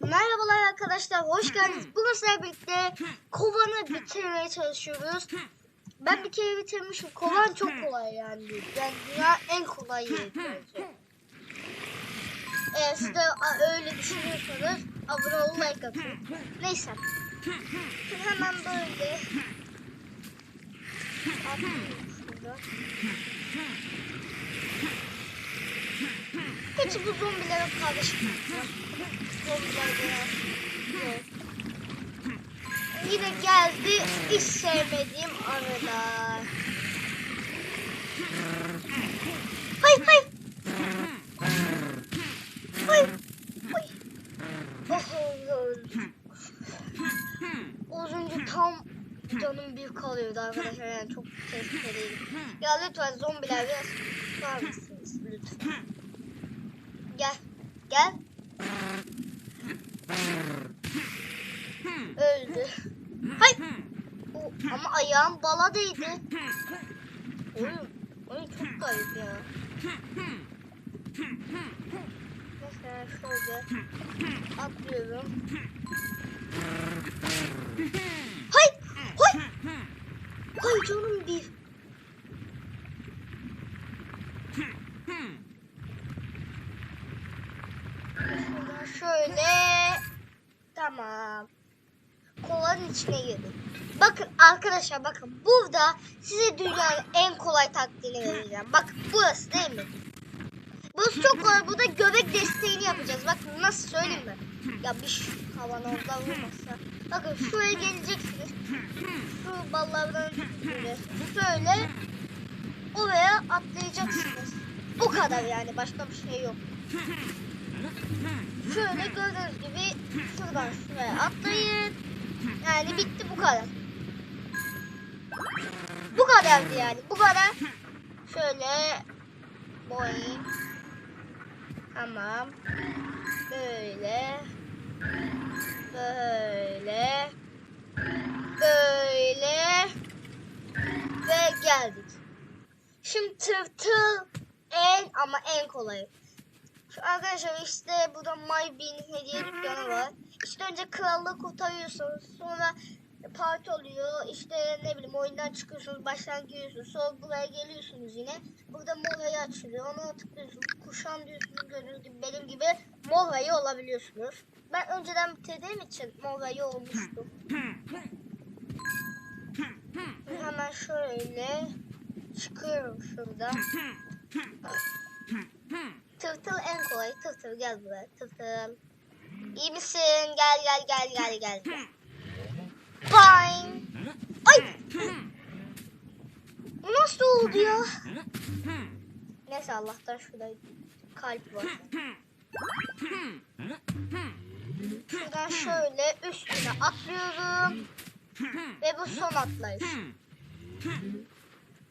Merhabalar arkadaşlar, hoş geldiniz. Bugün sizlerle birlikte kovanı bitirmeye çalışıyoruz. Ben bir kere bitirmişim. Kovan çok kolay yani. Yani dünya en kolay yeri bence. Eğer siz de öyle düşünüyorsanız abone olun, like atın. Neyse. Şimdi hemen böyle atlıyorum şurada. Peki bu zombilerin kardeşim. Zombiler biraz. Yok. Yine geldi hiç sevmediğim hayır. Hayır. Hayır. Oh, Az önce tam canım bir kalıyordu arkadaşlar yani çok tehlikeliydi. Ya lütfen zombiler biraz tutar mısınız lütfen? Gel. Gel. Öldü. Hay. O, ama ayağım bala değdi. Oyun, oyun çok garip ya. Mesela şöyle atlıyorum. Hay. Hay. Hay canım bir. Şuradan şöyle. Tamam. Kovanın içine girdim. Bakın arkadaşlar bakın burada size dünyanın en kolay taktiğini vereceğim. Bakın burası değil mi? Burası çok kolay. Burada göbek desteğini yapacağız. Bakın nasıl söyleyeyim mi? Ya bir şu kavanozda vurmazsa. Bakın şuraya geleceksiniz. Şu ballardan şöyle oraya atlayacaksınız. Bu kadar yani başka bir şey yok. Şöyle gördüğünüz gibi şuradan şuraya atlayın. Yani bitti bu kadar. Bu kadardı yani. Bu kadar. Şöyle boyayayım. Tamam. Böyle. Böyle. Böyle. Ve geldik. Şimdi tırtıl en ama en kolayı. Arkadaşlar işte burada My Bean hediye dükkanı var. İşte önce krallığı kurtarıyorsunuz. Sonra parti oluyor. İşte ne bileyim oyundan çıkıyorsunuz. Baştan giriyorsunuz. Sonra buraya geliyorsunuz yine. Burada mor hayı açılıyor. Ona tıklıyorsunuz. Kuşan diyorsunuz. Gördüğünüz gibi benim gibi mor hayı olabiliyorsunuz. Ben önceden bitirdiğim için mor hayı olmuştum. Hemen şöyle çıkıyorum şuradan. Tırtıl en kolay. Tırtıl gel buraya. Tırtıl. İyi misin? Gel gel gel gel gel. Fine. Ay. Bu Nasıl oldu ya? Neyse Allah'tan şurada kalp var. Şuradan şöyle üstüne atlıyorum. Ve bu son atlayış.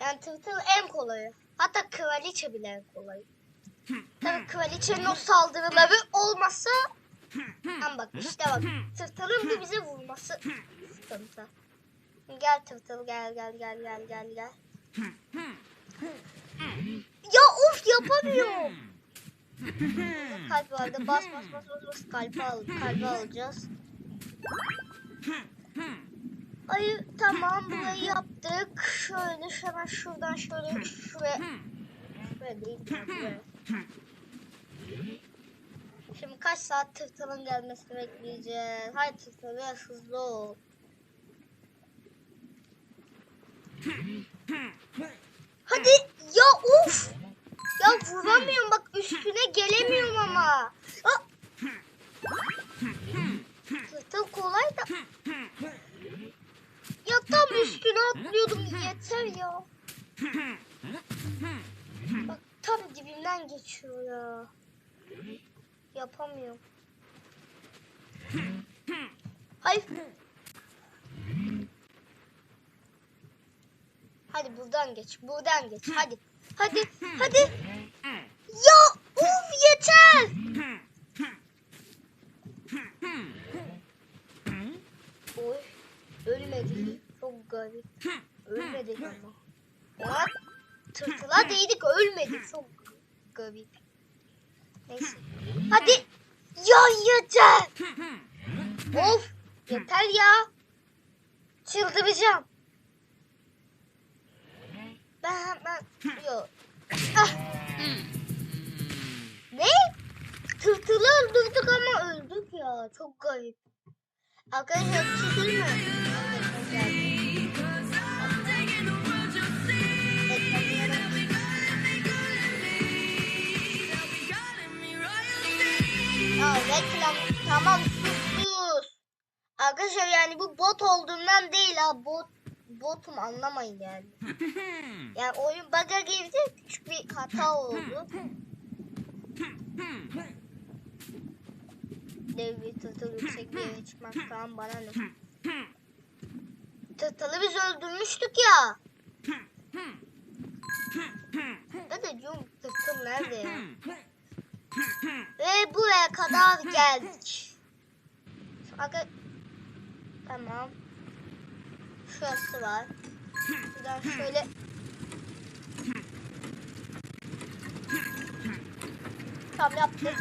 Yani tırtıl en kolayı. Hatta kraliçe bile en kolayı. Kraliçenin o saldırıları olmasa Ama bak işte bak tırtılın bir bize vurması sıkıntı. Gel tırtıl gel gel gel gel gel gel. Ya of yapamıyorum. Kalp vardı bas bas bas bas bas kalbi al kalbi alacağız. Ay tamam burayı yaptık. Şöyle hemen şuradan şöyle şuraya. Şuraya değil ya, buraya. Şimdi kaç saat tırtılın gelmesini bekleyeceğiz. Haydi tırtıl biraz hızlı ol. Hadi buradan geç. Buradan geç. Hadi. Hadi. Hadi. Ya uf yeter. Oy. Ölmedi. Çok garip. Ölmedik ama. Ya tırtıla değdik ölmedik. Çok garip. Neyse. Hadi. Ya geçeceğim. of yeter ya. Çıldıracağım. Ben hemen yok. Ah. Ne? Tırtılı öldürdük ama öldük ya. Çok garip. Arkadaşlar şey Ya reklam tamam sus sus. Arkadaşlar yani bu bot olduğundan değil ha bot botum anlamayın yani. Yani oyun bug'a girdi küçük bir hata oldu. Dev bir tırtıl yüksek bir çıkmak falan bana ne? Tırtılı biz öldürmüştük ya. Ben de diyorum tırtıl nerede ya? Ve buraya kadar geldik. Aga... Tamam. Şurası var. Buradan şöyle... Tam yaptık.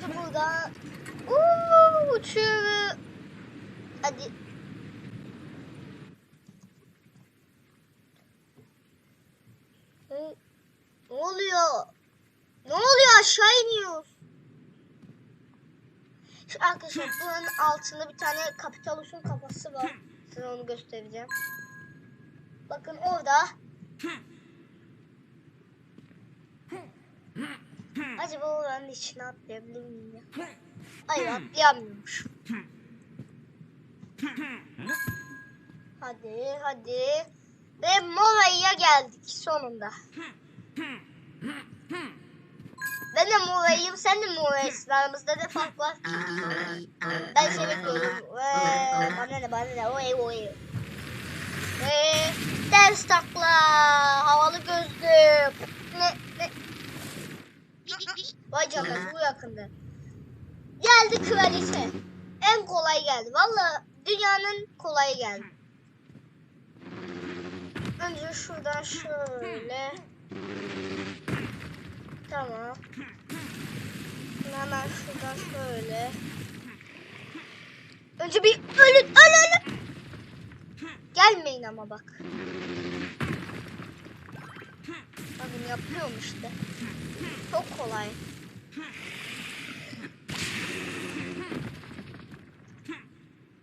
Şimdi buradan... Uuu uçuyor. Hadi. Hı, Ne oluyor? Ne oluyor aşağı iniyoruz. Arkadaşlar buranın altında bir tane Kapitalus'un kafası var. Size onu göstereceğim. Bakın orada. Acaba oranın içine atlayabilir miyim ya? Hayır atlayamıyormuş. Hadi hadi. Ve Mora'ya geldik sonunda. Ben de Mora'yım, sen de Mora'ysın. Aramızda da fark var. Ben seni. Ve bana ne bana ne. Oy oy. Ve ders takla. Havalı gözlük. Ne ne. Vay canına bu yakında. Geldi kraliçe. En kolay geldi. Valla dünyanın kolayı geldi. Önce şuradan şöyle. Tamam. Hemen şuradan şöyle. Önce bir ölün, öl ölün. Gelmeyin ama bak. Bakın yapıyorum işte. Çok kolay.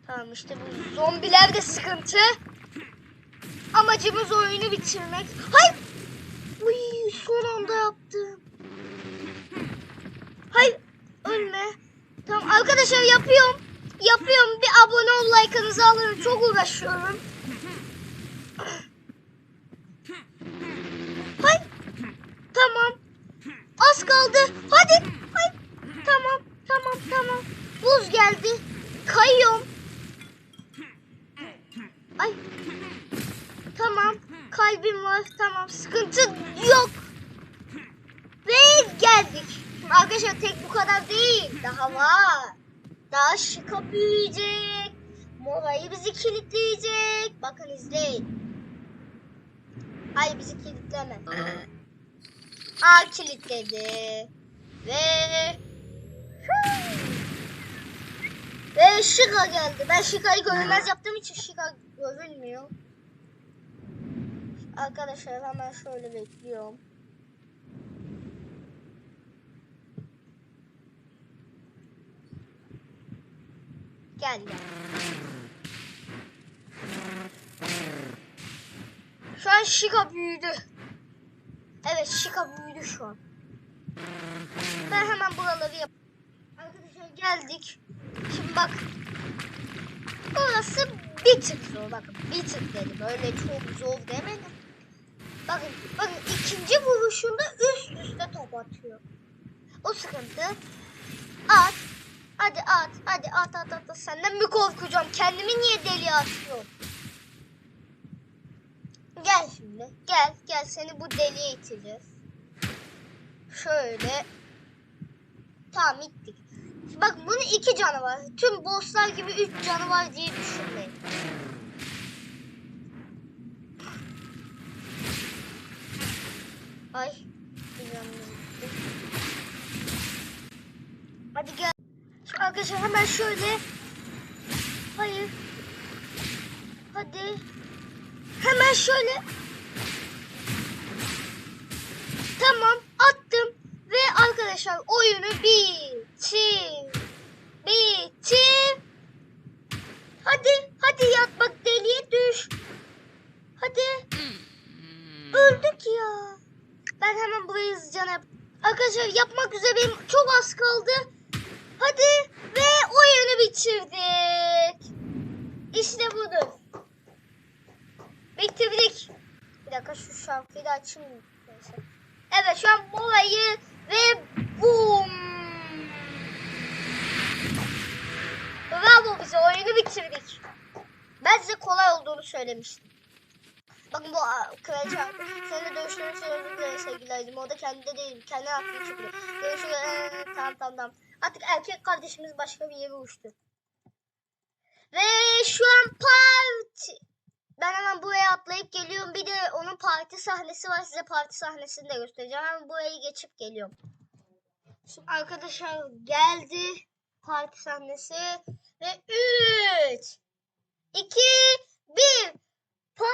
Tamam işte bu zombiler de sıkıntı. Amacımız oyunu bitirmek. Hayır. Uy, son anda yaptım. Hayır. Ölme. Tamam arkadaşlar yapıyorum. Yapıyorum. Bir abone ol like'ınızı alırım. Çok uğraşıyorum. Hayır. Tamam. Az kaldı. Hadi. Hayır. Tamam. Tamam. Tamam. Buz geldi. Kayıyorum. Ay. Tamam. Kalbim var. Tamam. Sıkıntı yok. Ve geldik. Arkadaşlar tek bu kadar değil. Daha var. Daha şıka büyüyecek. Morayı bizi kilitleyecek. Bakın izleyin. Hayır bizi kilitleme. Aa kilitledi. Ve ve Şika geldi. Ben Şika'yı görünmez yaptığım için Şika görünmüyor. Arkadaşlar hemen şöyle bekliyorum. Gel gel. Şu an Şika büyüdü. Evet Şika büyüdü şu an. Ben hemen buraları yap. Arkadaşlar geldik. Şimdi bak. Orası bir tık zor. Bakın bir tık dedim. Öyle çok zor demedim. Bakın, bakın ikinci vuruşunda üst üste top atıyor. O sıkıntı. At. Hadi at. Hadi at at at. at. Senden mi korkacağım? Kendimi niye deli atıyorum? Gel şimdi. Gel. Gel seni bu deliye iteceğiz. Şöyle. Tamam ittik. Bak bunun iki canı var. Tüm bosslar gibi üç canı var diye düşünmeyin. Ay. bir canımız gitti. Hadi gel. Şimdi arkadaşlar hemen şöyle. Hayır. Hadi. Hemen şöyle. Tamam attım. Ve arkadaşlar oyunu bitir. Bitir. Hadi hadi yat bak deliye düş. Hadi. Öldük ya. Ben hemen burayı hızlıca yap. Arkadaşlar yapmak üzereyim. Çok az kaldı. Hadi ve oyunu bitirdik. İşte budur. Bitirdik. Bir dakika şu şarkıyı da açayım. Evet şu an molayı ve boom. Bravo bize oyunu bitirdik. Ben size kolay olduğunu söylemiştim. Bakın bu kraliçe seninle dövüştüğüm için özür dilerim sevgilerim. O da kendinde değil. Kendi aklını çıkıyor. Görüşürüz. Ee, tamam tamam tamam. Artık erkek kardeşimiz başka bir yere uçtu. Ve şu an parti. Ben hemen buraya atlayıp geliyorum. Bir de onun parti sahnesi var. Size parti sahnesini de göstereceğim. Hemen burayı geçip geliyorum. Şimdi arkadaşlar geldi parti sahnesi. Ve 3 2 1 Parti.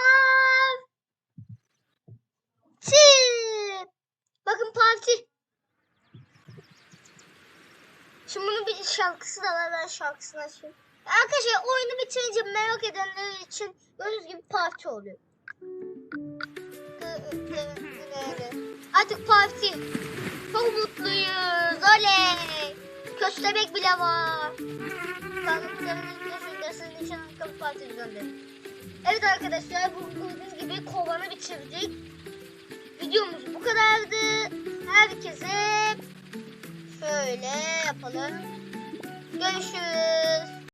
Bakın parti. Şimdi bunun bir şarkısı da var. Ben şarkısını açayım. Arkadaşlar oyunu bitirince merak edenler için gördüğünüz gibi parti oluyor. Artık parti. Çok mutluyuz. Oley. Köstebek bile var. Evet arkadaşlar bu gördüğünüz gibi kovanı bitirdik. Videomuz bu kadardı. Herkese şöyle yapalım. 继续。